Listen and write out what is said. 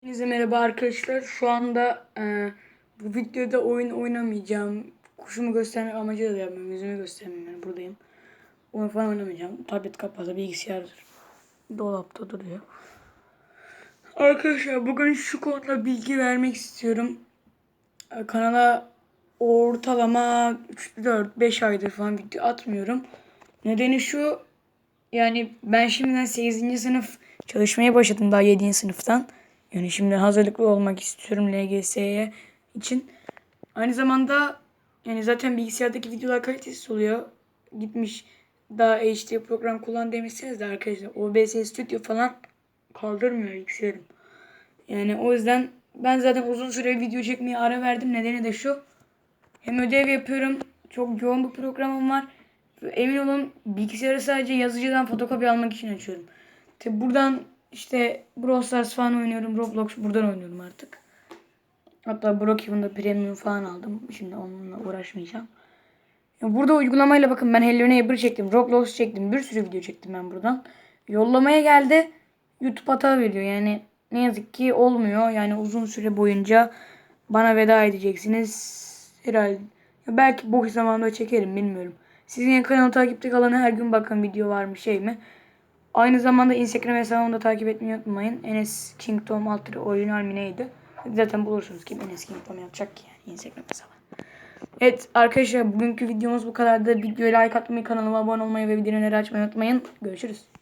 Hepinize merhaba arkadaşlar. Şu anda e, bu videoda oyun oynamayacağım. Kuşumu göstermek amacıyla da yapmıyorum. Yüzümü göstermeyeyim yani buradayım. Oyun falan oynamayacağım. Tablet kapalı, bilgisayar dolapta duruyor. Arkadaşlar bugün şu konuda bilgi vermek istiyorum. E, Kanala ortalama 3-4-5 aydır falan video atmıyorum. Nedeni şu yani ben şimdiden 8. sınıf çalışmaya başladım daha 7. sınıftan. Yani şimdi hazırlıklı olmak istiyorum LGS'ye için. Aynı zamanda yani zaten bilgisayardaki videolar kalitesiz oluyor. Gitmiş daha HD program kullan demişsiniz de arkadaşlar OBS Studio falan kaldırmıyor bilgisayarım. Yani o yüzden ben zaten uzun süre video çekmeye ara verdim. Nedeni de şu. Hem ödev yapıyorum. Çok yoğun bir programım var. Emin olun bilgisayarı sadece yazıcıdan fotokopi almak için açıyorum. Tabi buradan işte Brawl Stars falan oynuyorum. Roblox buradan oynuyorum artık. Hatta Brookhaven'da premium falan aldım. Şimdi onunla uğraşmayacağım. Ya burada uygulamayla bakın ben Hello Neighbor çektim. Roblox çektim. Bir sürü video çektim ben buradan. Yollamaya geldi. YouTube hata veriyor. Yani ne yazık ki olmuyor. Yani uzun süre boyunca bana veda edeceksiniz. Herhalde. Ya belki boş zamanda çekerim bilmiyorum. Sizin kanalı takipte kalan her gün bakın video var mı şey mi? Aynı zamanda Instagram hesabımı da takip etmeyi unutmayın. Enes Kingdom alt orijinal mi neydi? Zaten bulursunuz kim Enes Kingdom yapacak ki yani Instagram hesabı. Evet arkadaşlar bugünkü videomuz bu kadardı. Videoya like atmayı, kanalıma abone olmayı ve bildirimleri açmayı unutmayın. Görüşürüz.